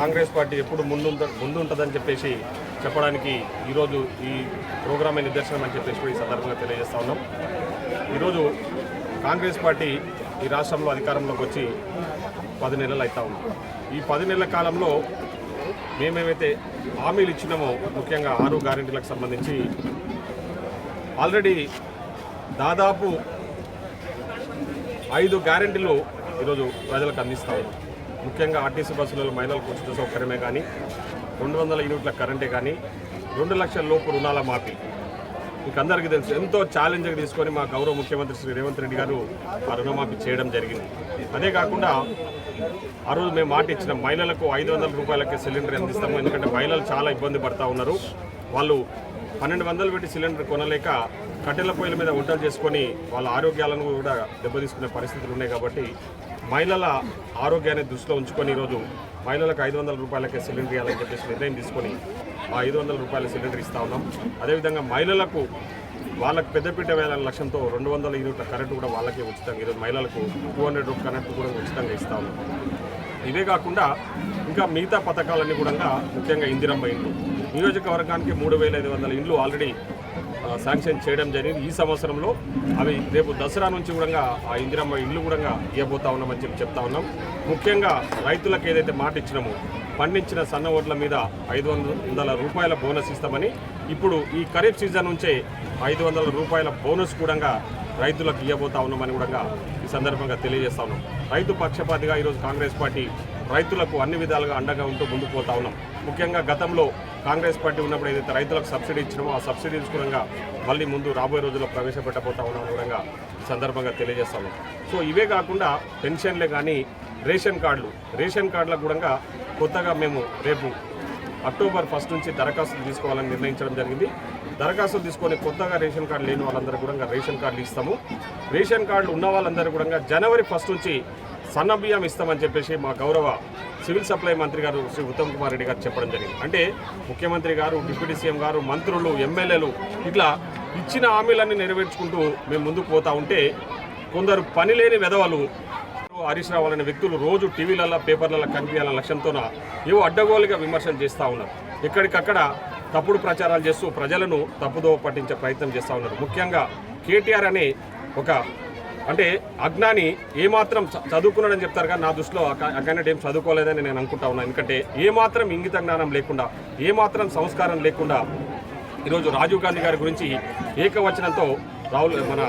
Congress party ఎప్పుడు ముందు ముందుంటుందని చెప్పేసి చెప్పడానికి ఈరోజు ఈ ప్రోగ్రామే నిదర్శనం అని చెప్పేసి కూడా ఈ సందర్భంగా తెలియజేస్తా ఉన్నాం. ఈరోజు కాంగ్రెస్ పార్టీ ఈ రాష్ట్రంలో అధికారంలోకి వచ్చి పది నెలలు అవుతా ఉంది. ఈ పది నెలల కాలంలో మేమేమైతే హామీలు ఇచ్చినామో ముఖ్యంగా ఆరు గ్యారెంటీలకు సంబంధించి ఆల్రెడీ దాదాపు ఐదు గ్యారెంటీలు ఈరోజు ప్రజలకు అందిస్తా ఉన్నాం. ముఖ్యంగా ఆర్టీసీ బస్సులలో మహిళలకు ఉచిత సౌకర్యమే కానీ రెండు వందల యూనిట్ల కరెంటే కానీ రెండు లక్షల లోపు రుణాల మాఫీ. మీకు అందరికీ తెలుసు ఎంతో ఛాలెంజ్గా తీసుకొని మా గౌరవ ముఖ్యమంత్రి శ్రీ రేవంత్ రెడ్డి గారు ఆ రుణమాఫీ చేయడం జరిగింది. అదే కాకుండా ఆ రోజు మేము మాట ఇచ్చిన మహిళలకు ఐదు వందల రూపాయలకే సిలిండర్ అందిస్తాము ఎందుకంటే మహిళలు చాలా ఇబ్బంది పడతా ఉన్నారు. వాళ్ళు పన్నెండు వందలు పెట్టి సిలిండర్ కొనలేక కట్టెల పొయ్యిల మీద వంటలు చేసుకొని వాళ్ళ ఆరోగ్యాలను కూడా దెబ్బతీసుకునే పరిస్థితులు ఉన్నాయి కాబట్టి మహిళల ఆరోగ్యాన్ని దృష్టిలో ఉంచుకొని ఈరోజు మహిళలకు ఐదు వందల రూపాయలకే సిలిండర్ ఇవ్వాలని చెప్పేసి నిర్ణయం తీసుకొని ఆ ఐదు వందల రూపాయల సిలిండర్ ఇస్తా ఉన్నాం. అదేవిధంగా మహిళలకు వాళ్ళకు పెద్దపీట వేయాలనే లక్ష్యంతో రెండు వందల యూనిట్ల కరెంటు కూడా వాళ్ళకే ఉచితంగా ఈరోజు మహిళలకు టూ హండ్రెడ్ రూపీ కరెంటు కూడా ఉచితంగా ఇస్తూ ఉన్నాం. ఇవే కాకుండా ఇంకా మిగతా పథకాలన్నీ కూడా ముఖ్యంగా ఇందిరమ్మ ఇండ్లు నియోజకవర్గానికి మూడు వేల ఐదు వందల ఇండ్లు ఆల్రెడీ శాంక్షన్ చేయడం జరిగింది. ఈ సంవత్సరంలో అవి రేపు దసరా నుంచి కూడా ఆ ఇందిరమ్మ ఇల్లు కూడా ఇవ్వబోతా ఉన్నామని చెప్పి చెప్తా ఉన్నాం. ముఖ్యంగా రైతులకు ఏదైతే మాట ఇచ్చినామో పండించిన సన్న ఓట్ల మీద ఐదు వందల రూపాయల బోనస్ ఇస్తామని ఇప్పుడు ఈ ఖరీఫ్ సీజన్ నుంచే ఐదు వందల రూపాయల బోనస్ కూడా రైతులకు ఇవ్వబోతా ఉన్నామని కూడా ఈ సందర్భంగా తెలియజేస్తా ఉన్నాం. రైతు పక్షపాతిగా ఈరోజు కాంగ్రెస్ పార్టీ రైతులకు అన్ని విధాలుగా అండగా ఉంటూ ముందుకు పోతా ఉన్నాం. ముఖ్యంగా గతంలో కాంగ్రెస్ పార్టీ ఉన్నప్పుడు ఏదైతే రైతులకు సబ్సిడీ ఇచ్చినామో ఆ సబ్సిడీస్ కూడా మళ్ళీ ముందు రాబోయే రోజుల్లో ప్రవేశపెట్టబోతా ఉన్నాం కూడా సందర్భంగా తెలియజేస్తాము సో ఇవే కాకుండా పెన్షన్లే కానీ రేషన్ కార్డులు రేషన్ కార్డులకు కూడా కొత్తగా మేము రేపు అక్టోబర్ ఫస్ట్ నుంచి దరఖాస్తులు తీసుకోవాలని నిర్ణయించడం జరిగింది. దరఖాస్తులు తీసుకొని కొత్తగా రేషన్ కార్డు లేని వాళ్ళందరూ కూడా రేషన్ కార్డులు ఇస్తాము. రేషన్ కార్డులు ఉన్న వాళ్ళందరూ కూడా జనవరి ఫస్ట్ నుంచి సన్న బియ్యం ఇస్తామని చెప్పేసి మా గౌరవ సివిల్ సప్లై మంత్రి గారు శ్రీ ఉత్తమ్ కుమార్ రెడ్డి గారు చెప్పడం జరిగింది. అంటే ముఖ్యమంత్రి గారు డిప్యూటీ సీఎం గారు మంత్రులు ఎమ్మెల్యేలు ఇట్లా ఇచ్చిన హామీలన్నీ నెరవేర్చుకుంటూ మేము ముందుకు పోతా ఉంటే కొందరు పనిలేని వెధవలు హరీష్ రావు అనే వ్యక్తులు రోజు టీవీలలో పేపర్లలో కనిపించాలన్న లక్ష్యంతోన ఏవో అడ్డగోలుగా విమర్శలు చేస్తూ ఉన్నారు. ఎక్కడికక్కడ తప్పుడు ప్రచారాలు చేస్తూ ప్రజలను తప్పుదోవ పట్టించే ప్రయత్నం చేస్తూ ఉన్నారు. ముఖ్యంగా కేటీఆర్ అనే ఒక అంటే అజ్ఞాని ఏమాత్రం చదువుకున్నాడని చెప్తారు కానీ నా దృష్టిలో అగ్గానట్ ఏం చదువుకోలేదని నేను అనుకుంటా ఉన్నాను ఎందుకంటే ఏమాత్రం ఇంగిత జ్ఞానం లేకుండా ఏమాత్రం సంస్కారం లేకుండా ఈరోజు రాజీవ్ గాంధీ గారి గురించి ఏకవచనంతో రాహుల్ మన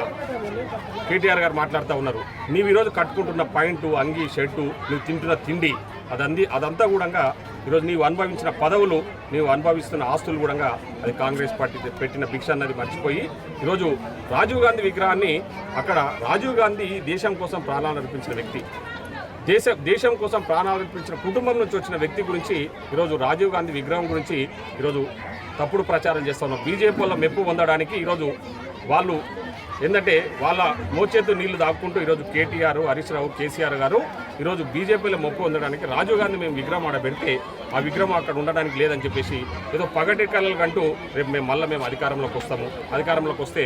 కేటీఆర్ గారు మాట్లాడుతూ ఉన్నారు. నీవు ఈరోజు కట్టుకుంటున్న పాయింట్ అంగి షర్టు నువ్వు తింటున్న తిండి అదంది అదంతా కూడా ఈరోజు నీవు అనుభవించిన పదవులు నీవు అనుభవిస్తున్న ఆస్తులు కూడా అది కాంగ్రెస్ పార్టీ పెట్టిన భిక్ష అన్నది మర్చిపోయి ఈరోజు రాజీవ్ గాంధీ విగ్రహాన్ని అక్కడ రాజీవ్ గాంధీ దేశం కోసం ప్రాణాలు అర్పించిన వ్యక్తి. దేశ దేశం కోసం ప్రాణాలు అర్పించిన కుటుంబం నుంచి వచ్చిన వ్యక్తి గురించి ఈరోజు రాజీవ్ గాంధీ విగ్రహం గురించి ఈరోజు తప్పుడు ప్రచారం చేస్తా ఉన్నాం బీజేపీ వల్ల మెప్పు పొందడానికి ఈరోజు వాళ్ళు ఏంటంటే వాళ్ళ మోచేతు నీళ్ళు దాక్కుంటూ ఈరోజు కేటీఆర్ హరీష్ రావు కేసీఆర్ గారు ఈరోజు బీజేపీలో మొప్పు ఉండడానికి రాజీవ్ గాంధీ మేము విగ్రహం ఆడ పెడితే ఆ విగ్రహం అక్కడ ఉండడానికి లేదని చెప్పేసి ఏదో పగటి కళలు అంటూ రేపు మేము మళ్ళీ మేము అధికారంలోకి వస్తాము. అధికారంలోకి వస్తే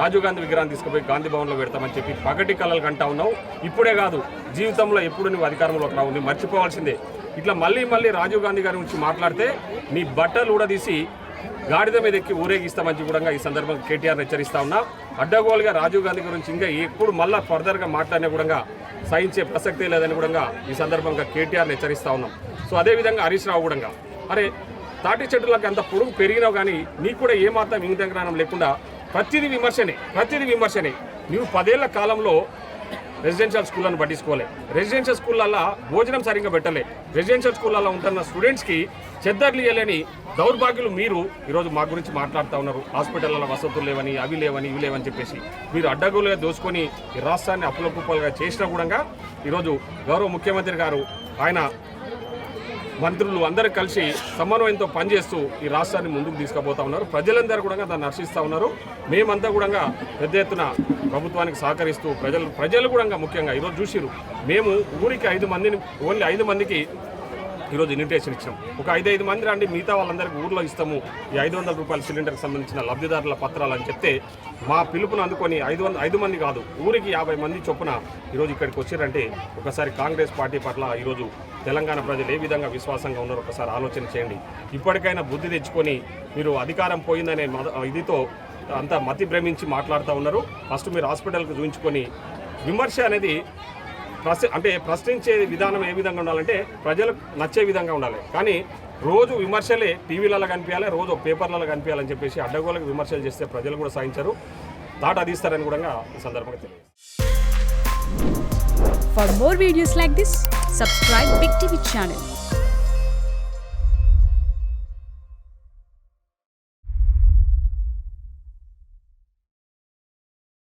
రాజీవ్ గాంధీ విగ్రహాన్ని తీసుకుపోయి గాంధీ భవన్లో పెడతామని చెప్పి పగటి కళలు కంటా ఉన్నావు. ఇప్పుడే కాదు జీవితంలో ఎప్పుడు నువ్వు అధికారంలోకి రావు నువ్వు మర్చిపోవాల్సిందే. ఇట్లా మళ్ళీ మళ్ళీ రాజీవ్ గాంధీ గారి గురించి మాట్లాడితే నీ బట్టలు కూడా తీసి గాడిద మీద ఎక్కి ఊరేగిస్తామని కూడా ఈ సందర్భంగా కేటీఆర్ హెచ్చరిస్తా ఉన్నా. అడ్డగోలుగా రాజీవ్ గాంధీ గురించి ఇంకా ఎప్పుడు మళ్ళా ఫర్దర్గా మాట్లాడినా కూడా సహించే ప్రసక్తే లేదని కూడా ఈ సందర్భంగా కేటీఆర్ హెచ్చరిస్తా ఉన్నాం. సో అదేవిధంగా హరీష్ రావు కూడా అరే తాటి చెట్టులకు అంత పొడుగు పెరిగినావు కానీ నీకు కూడా ఏమాత్రం ఇంగిత జ్ఞానం లేకుండా ప్రతిదీ విమర్శనే ప్రతిదీ విమర్శనే. నువ్వు పదేళ్ళ కాలంలో రెసిడెన్షియల్ స్కూళ్ళను పట్టించుకోలే. రెసిడెన్షియల్ స్కూళ్ళల్లో భోజనం సరిగ్గా పెట్టలే. రెసిడెన్షియల్ స్కూళ్ళల్లో ఉంటున్న స్టూడెంట్స్కి చెద్దర్లు ఇవ్వలేని దౌర్భాగ్యులు మీరు ఈరోజు మా గురించి మాట్లాడుతూ ఉన్నారు. హాస్పిటల్లో వసతులు లేవని అవి లేవని ఇవి లేవని చెప్పేసి. మీరు అడ్డగోలుగా దోసుకొని ఈ రాష్ట్రాన్ని అప్పుల కుప్పలుగా చేసినా కూడా ఈరోజు గౌరవ ముఖ్యమంత్రి గారు ఆయన మంత్రులు అందరూ కలిసి సమన్వయంతో పనిచేస్తూ ఈ రాష్ట్రాన్ని ముందుకు తీసుకుపోతా ఉన్నారు. ప్రజలందరూ కూడా దాన్ని హర్షిస్తూ ఉన్నారు. మేమంతా కూడా పెద్ద ఎత్తున ప్రభుత్వానికి సహకరిస్తూ ప్రజలు ప్రజలు కూడా ముఖ్యంగా ఈరోజు చూసిరు మేము ఊరికి ఐదు మందిని ఓన్లీ ఐదు మందికి ఈరోజు ఇన్విటేషన్ ఇచ్చాం ఒక ఐదు ఐదు మంది రండి మిగతా వాళ్ళందరికీ ఊర్లో ఇస్తాము. ఈ ఐదు వందల రూపాయల సిలిండర్కి సంబంధించిన లబ్ధిదారుల పత్రాలు అని చెప్తే మా పిలుపును అందుకొని ఐదు వంద ఐదు మంది కాదు ఊరికి యాభై మంది చొప్పున ఈరోజు ఇక్కడికి వచ్చారంటే ఒకసారి కాంగ్రెస్ పార్టీ పట్ల ఈరోజు తెలంగాణ ప్రజలు ఏ విధంగా విశ్వాసంగా ఉన్నారో ఒకసారి ఆలోచన చేయండి. ఇప్పటికైనా బుద్ధి తెచ్చుకొని మీరు అధికారం పోయిందనే ఇదితో అంతా మతి భ్రమించి మాట్లాడుతూ ఉన్నారు. ఫస్ట్ మీరు హాస్పిటల్కి చూపించుకొని విమర్శ అనేది ప్రశ్న అంటే ప్రశ్నించే విధానం ఏ విధంగా ఉండాలంటే ప్రజలకు నచ్చే విధంగా ఉండాలి. కానీ రోజు విమర్శలే టీవీలలో కనిపించాలి రోజు పేపర్లలో కనిపించాలని చెప్పేసి అడ్డగోలకు విమర్శలు చేస్తే ప్రజలు కూడా సాధించారు దాట అదిస్తారని కూడా ఈ సందర్భంగా తెలియదు for more videos like this subscribe big TV channel